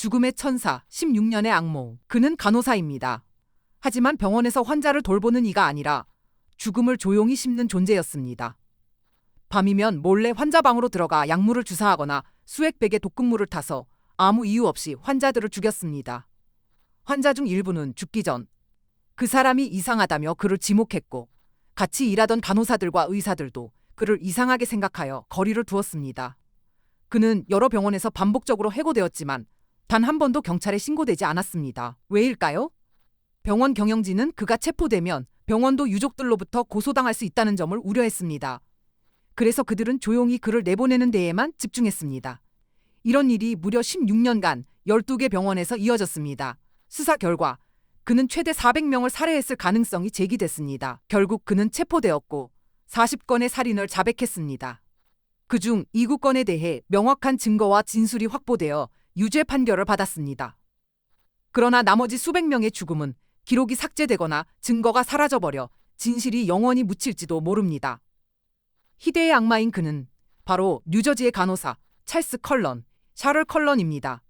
죽음의 천사, 16년의 악몽. 그는 간호사입니다. 하지만 병원에서 환자를 돌보는 이가 아니라 죽음을 조용히 씹는 존재였습니다. 밤이면 몰래 환자 방으로 들어가 약물을 주사하거나 수백 백의 독극물을 타서 아무 이유 없이 환자들을 죽였습니다. 환자 중 일부는 죽기 전 그 사람이 이상하다며 그를 지목했고 같이 일하던 간호사들과 의사들도 그를 이상하게 생각하여 거리를 두었습니다. 그는 여러 병원에서 반복적으로 해고되었지만 단 한 번도 경찰에 신고되지 않았습니다. 왜일까요? 병원 경영진은 그가 체포되면 병원도 유족들로부터 고소당할 수 있다는 점을 우려했습니다. 그래서 그들은 조용히 그를 내보내는 데에만 집중했습니다. 이런 일이 무려 16년간 12개 병원에서 이어졌습니다. 수사 결과 그는 최대 400명을 살해했을 가능성이 제기됐습니다. 결국 그는 체포되었고 40건의 살인을 자백했습니다. 그중 7건에 대해 명확한 증거와 진술이 확보되어 유죄 판결을 받았습니다. 그러나 나머지 수백 명의 죽음은 기록이 삭제되거나 증거가 사라져버려 진실이 영원히 묻힐지도 모릅니다. 희대의 악마인 그는 바로 뉴저지의 간호사 찰스 컬런, 샤를 컬런입니다.